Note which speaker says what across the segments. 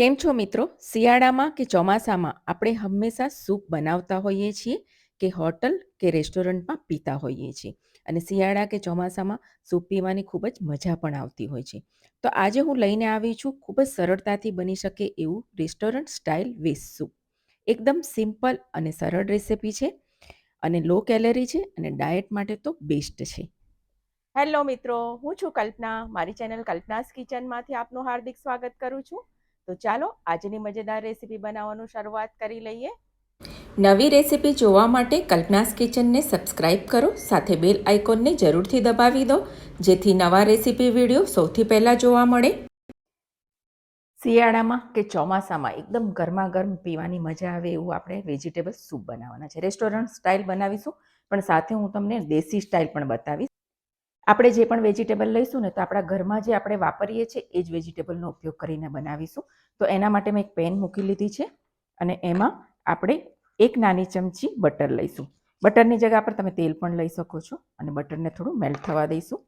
Speaker 1: કેમ છો મિત્રો? શિયાળામાં કે ચોમાસામાં આપણે હંમેશા સૂપ બનાવતા હોઈએ છીએ કે હોટલ કે રેસ્ટોરન્ટમાં પીતા હોઈએ છીએ. અને શિયાળા કે ચોમાસામાં સૂપ પીવાની ખૂબ જ મજા પણ આવતી હોય છે. તો આજે હું લઈને આવી છું ખૂબ જ સરળતાથી બની શકે એવું રેસ્ટોરન્ટ સ્ટાઇલ વેસ સૂપ. એકદમ સિમ્પલ અને સરળ રેસિપી છે અને લો કેલરી છે અને ડાયટ માટે તો બેસ્ટ છે. હેલો મિત્રો, હું છું કલ્પના. મારી ચેનલ કલ્પનાસ કિચનમાંથી આપનું હાર્દિક સ્વાગત કરું છું. તો ચાલો આજની મજેદાર રેસીપી બનાવવાનું શરૂઆત કરી લઈએ. નવી રેસીપી જોવા માટે કલ્પનાસ કિચનને સબસ્ક્રાઇબ કરો સાથે બેલ આઇકોનને જરૂરથી દબાવી દો જેથી નવા રેસીપી વીડિયો સૌથી પહેલાં જોવા મળે. શિયાળામાં કે ચોમાસામાં એકદમ ગરમા ગરમ પીવાની મજા આવે એવું આપણે વેજીટેબલ સૂપ બનાવવાના છે. રેસ્ટોરન્ટ સ્ટાઇલ બનાવીશું પણ સાથે હું તમને દેશી સ્ટાઇલ પણ બતાવીશ. આપણે જે પણ વેજીટેબલ લઈશું ને, તો આપણા ઘરમાં જે આપણે વાપરીએ છીએ, એ જ વેજીટેબલનો ઉપયોગ કરીને બનાવીશું. તો એના માટે મેં એક પેન મૂકી લીધી છે અને એમાં આપણે એક નાની ચમચી બટર લઈશું. બટરની જગ્યા પર તમે તેલ પણ લઈ શકો છો અને બટરને થોડું મેલ્ટ થવા દઈશું.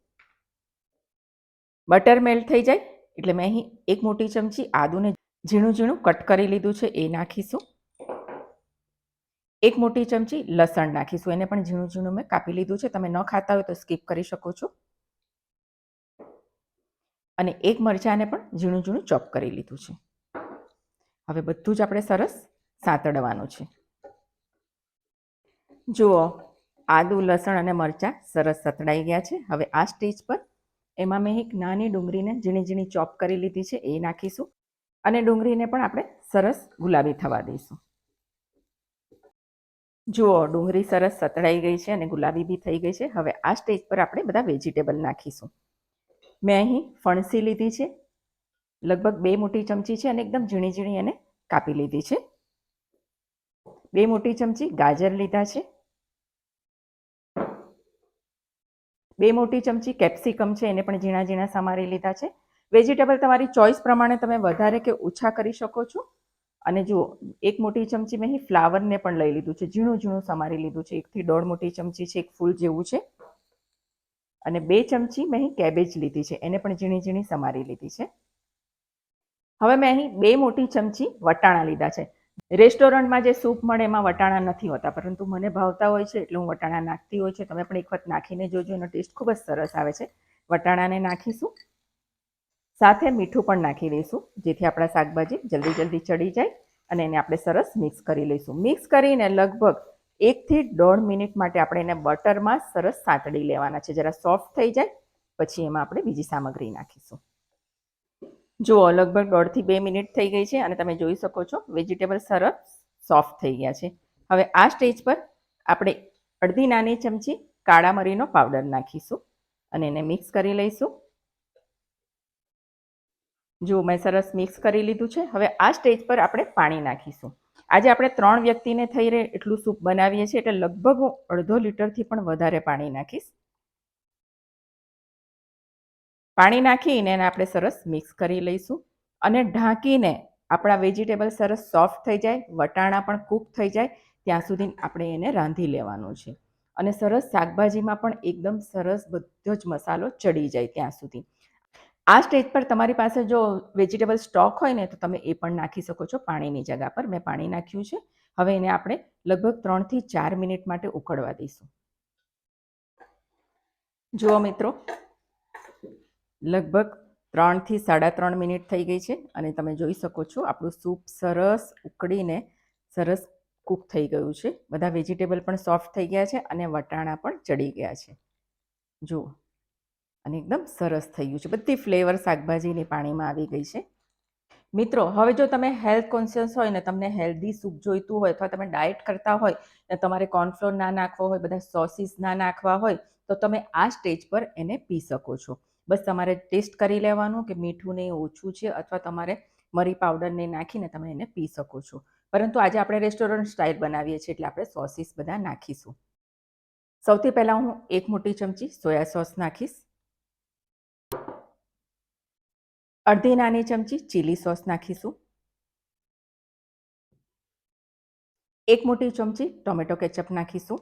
Speaker 1: બટર મેલ્ટ થઈ જાય એટલે મેં અહીં એક મોટી ચમચી આદુને ઝીણું ઝીણું કટ કરી લીધું છે, એ નાખીશું. એક મોટી ચમચી લસણ નાખીશું. એને પણ ઝીણું ઝીણું મેં કાપી લીધું છે. તમે ન ખાતા હોય તો સ્કીપ કરી શકો છો. અને એક મરચાંને પણ ઝીણું ઝીણું ચોપ કરી લીધું છે. હવે બધું જ આપણે સરસ સાંતળવાનું છે. જુઓ, આદુ, લસણ અને મરચાં સરસ સતડાઈ ગયા છે. હવે આ સ્ટેજ પર એમાં મેં એક નાની ડુંગળીને ઝીણી ઝીણી ચોપ કરી લીધી છે. એ નાખીશું અને ડુંગળીને પણ આપણે સરસ ગુલાબી થવા દઈશું. જુઓ, ડુંગળી સરસ સતળાઈ ગઈ છે અને ગુલાબી બી થઈ ગઈ છે. હવે આ સ્ટેજ પર આપણે બધા વેજીટેબલ નાખીશું. મેં અહીં ફણસી લીધી છે. લગભગ બે મોટી ચમચી છે અને એકદમ ઝીણી ઝીણી એને કાપી લીધી છે. બે મોટી ચમચી ગાજર લીધા છે. બે મોટી ચમચી કેપ્સિકમ છે, એને પણ ઝીણા ઝીણા સમારી લીધા છે. વેજીટેબલ તમારી ચોઈસ પ્રમાણે તમે વધારે કે ઓછા કરી શકો છો. અને જુઓ, એક મોટી ચમચી મેં અહીં ફ્લાવરને પણ લઈ લીધું છે. ઝીણું ઝીણું સમારી લીધું છે. એકથી દોઢ મોટી ચમચી છે, એક ફૂલ જેવું છે. અને બે ચમચી મેં અહીં કેબેજ લીધી છે. એને પણ ઝીણી ઝીણી સમારી લીધી છે. હવે મેં અહીં બે મોટી ચમચી વટાણા લીધા છે. રેસ્ટોરન્ટમાં જે સૂપ મળે એમાં વટાણા નથી હોતા, પરંતુ મને ભાવતા હોય છે એટલે હું વટાણા નાખતી હોય છે. તમે પણ એક વખત નાખીને જોજો, એનો ટેસ્ટ ખૂબ જ સરસ આવે છે. વટાણાને નાખીશું. સાથે મીઠું પણ નાખી દઈશું, જેથી આપણા શાકભાજી જલ્દી જલ્દી ચડી જાય અને એને આપણે સરસ મિક્સ કરી લઈશું. મિક્સ કરીને લગભગ એકથી દોઢ મિનિટ માટે આપણે એને બટરમાં સરસ સાંતળી લેવાના છે. જરા સોફ્ટ થઈ જાય, પછી એમાં આપણે બીજી સામગ્રી નાખીશું. જુઓ, લગભગ દોઢથી બે મિનિટ થઈ ગઈ છે અને તમે જોઈ શકો છો, વેજીટેબલ સરસ સોફ્ટ થઈ ગયા છે. હવે આ સ્ટેજ પર આપણે અડધી નાની ચમચી કાળા મરીનો પાવડર નાખીશું અને એને મિક્સ કરી લઈશું. જો મેં સરસ મિક્સ કરી લીધું છે, હવે આ સ્ટેજ પર આપણે પાણી નાખીશું. આજે આપણે ત્રણ વ્યક્તિને થઈ રહે એટલું સૂપ બનાવીએ છીએ એટલે લગભગ હું અડધો લીટરથી પણ વધારે પાણી નાખીશ. પાણી નાખીને એને આપણે સરસ મિક્સ કરી લઈશું અને ઢાંકીને આપણા વેજીટેબલ સરસ સોફ્ટ થઈ જાય, વટાણા પણ કૂક થઈ જાય, ત્યાં સુધી આપણે એને રાંધી લેવાનું છે. અને સરસ શાકભાજીમાં પણ એકદમ સરસ બધો જ મસાલો ચડી જાય ત્યાં સુધી. આ સ્ટેજ પર તમારી પાસે જો વેજીટેબલ સ્ટોક હોય ને, તો તમે એ પણ નાખી શકો છો પાણીની જગા પર. મેં પાણી નાખ્યું છે. હવે એને આપણે લગભગ ત્રણથી ચાર મિનિટ માટે ઉકળવા દઈશું. જુઓ મિત્રો, લગભગ ત્રણથી સાડા ત્રણ મિનિટ થઈ ગઈ છે અને તમે જોઈ શકો છો આપણું સૂપ સરસ ઉકળીને સરસ કૂક થઈ ગયું છે. બધા વેજીટેબલ પણ સોફ્ટ થઈ ગયા છે અને વટાણા પણ ચડી ગયા છે. જુઓ. અને એકદમ સરસ થઈ ગયું છે. બધી ફ્લેવર શાકભાજીની પાણીમાં આવી ગઈ છે. મિત્રો, હવે જો તમે હેલ્થ કોન્શિયસ હોય ને તમને હેલ્ધી સૂપ જોઈતું હોય અથવા તમે ડાયટ કરતા હોય ને તમારે કોર્નફ્લોર ના નાખવો હોય, બધા સોસીસ ના નાખવા હોય, તો તમે આ સ્ટેજ પર એને પી શકો છો. બસ તમારે ટેસ્ટ કરી લેવાનું કે મીઠું ને ઓછું છે અથવા તમારે મરી પાવડરને નાખીને તમે એને પી શકો છો. પરંતુ આજે આપણે રેસ્ટોરન્ટ સ્ટાઇલ બનાવીએ છીએ એટલે આપણે સોસીસ બધા નાખીશું. સૌથી પહેલાં હું એક મોટી ચમચી સોયા સોસ નાખીશ. અડધી નાની ચમચી ચીલી સોસ નાખીશું. એક મોટી ચમચી ટોમેટો કેચઅપ નાખીશું.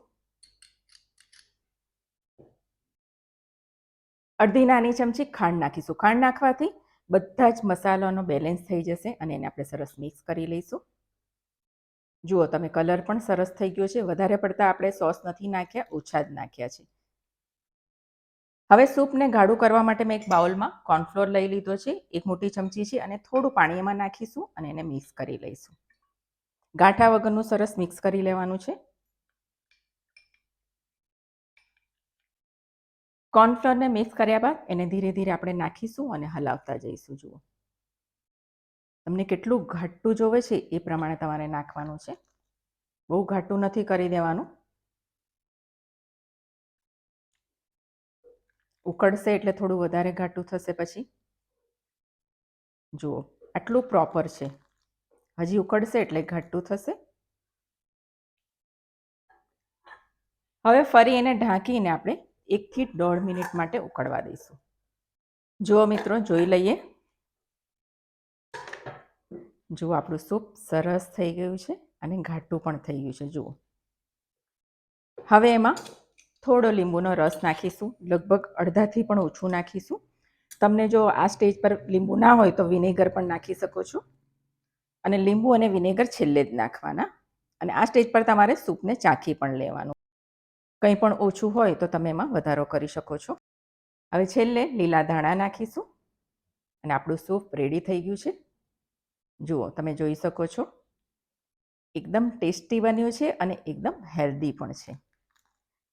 Speaker 1: અડધી નાની ચમચી ખાંડ નાખીશું. ખાંડ નાખવાથી બધા જ મસાલાનો બેલેન્સ થઈ જશે અને એને આપણે સરસ મિક્સ કરી લઈશું. જુઓ તમે કલર પણ સરસ થઈ ગયો છે. વધારે પડતા આપણે સોસ નથી નાખ્યા, ઓછા જ નાખ્યા છે. હવે સૂપને ગાઢું કરવા માટે મેં એક બાઉલમાં કોર્નફ્લોર લઈ લીધો છે, એક મોટી ચમચી છે અને થોડું પાણી એમાં નાખીશું અને એને મિક્સ કરી લઈશું. ગાંઠા વગરનું સરસ મિક્સ કરી લેવાનું છે. કોર્નફ્લોરને મિક્સ કર્યા બાદ એને ધીરે ધીરે આપણે નાખીશું અને હલાવતા જઈશું, જુઓ. તમને કેટલું ઘાટું જોવે છે એ પ્રમાણે તમારે નાખવાનું છે. બહુ ઘાટું નથી કરી દેવાનું. ઉકળશે એટલે થોડું વધારે ઘાટું થશે પછી? જુઓ, આટલું પ્રોપર છે. હજી ઉકળશે એટલે ઘાટું થશે. હવે ફરી એને ઢાંકીને આપણે એકથી દોઢ મિનિટ માટે ઉકળવા દઈશું. જુઓ મિત્રો, જોઈ લઈએ. જુઓ, આપણું સૂપ સરસ થઈ ગયું છે અને ઘાટું પણ થઈ ગયું છે. જુઓ. હવે એમાં થોડો લીંબુનો રસ નાખીશું, લગભગ અડધાથી પણ ઓછું નાખીશું. તમને જો આ સ્ટેજ પર લીંબુ ના હોય તો વિનેગર પણ નાખી શકો છો. અને લીંબુ અને વિનેગર છેલ્લે જ નાખવાના. અને આ સ્ટેજ પર તમારે સૂપને ચાખી પણ લેવાનું. કંઈ પણ ઓછું હોય તો તમે એમાં વધારો કરી શકો છો. હવે છેલ્લે લીલા ધાણા નાખીશું. અને આપણું સૂપ રેડી થઈ ગયું છે. જુઓ, તમે જોઈ શકો છો. એકદમ ટેસ્ટી બન્યું છે અને એકદમ હેલ્ધી પણ છે.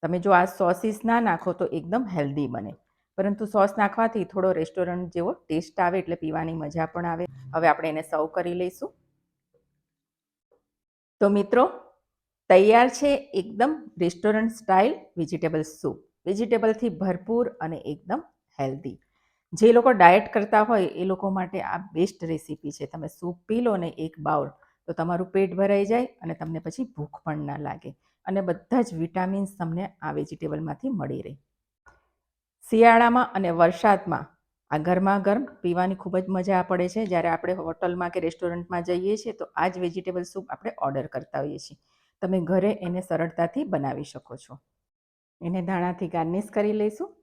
Speaker 1: તમે જો આ સોસીસ ના નાખો તો એકદમ હેલ્ધી બને. પરંતુ સોસ નાખવાથી થોડો રેસ્ટોરન્ટ જેવો ટેસ્ટ આવે એટલે પીવાની મજા પણ આવે. હવે આપણે એને સર્વ કરી લઈશું. તો મિત્રો, તૈયાર છે એકદમ રેસ્ટોરન્ટ સ્ટાઇલ વેજીટેબલ સૂપ. વેજીટેબલથી ભરપૂર અને એકદમ હેલ્ધી. જે લોકો ડાયટ કરતા હોય એ લોકો માટે આ બેસ્ટ રેસીપી છે. તમે સૂપ પી લો ને એક બાઉલ તો તમારું પેટ ભરાઈ જાય અને તમને પછી ભૂખ પણ ના લાગે. અને બધા જ વિટામિન્સ તમને આ વેજીટેબલમાંથી મળી રહે. શિયાળામાં અને વરસાદમાં આ ગરમા ગરમ પીવાની ખૂબ જ મજા પડે છે. જ્યારે આપણે હોટલમાં કે રેસ્ટોરન્ટમાં જઈએ છીએ તો આ જ વેજીટેબલ સૂપ આપણે ઓર્ડર કરતા હોઈએ છીએ. તમે ઘરે એને સરળતાથી બનાવી શકો છો. એને ધાણાથી ગાર્નિશ કરી લઈશું.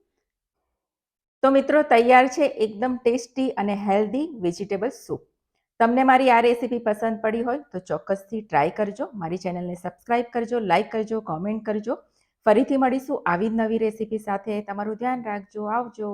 Speaker 1: તો મિત્રો, તૈયાર છે એકદમ ટેસ્ટી અને હેલ્ધી વેજીટેબલ સૂપ. તમને મારી આ રેસીપી પસંદ પડી હોય તો ચોક્કસથી ટ્રાય કરજો, મારી ચેનલને સબસ્ક્રાઇબ કરજો લાઇક કરજો કોમેન્ટ કરજો. ફરીથી મળીશું આવી જ નવી રેસીપી સાથે. તમારું ધ્યાન રાખજો, આવજો.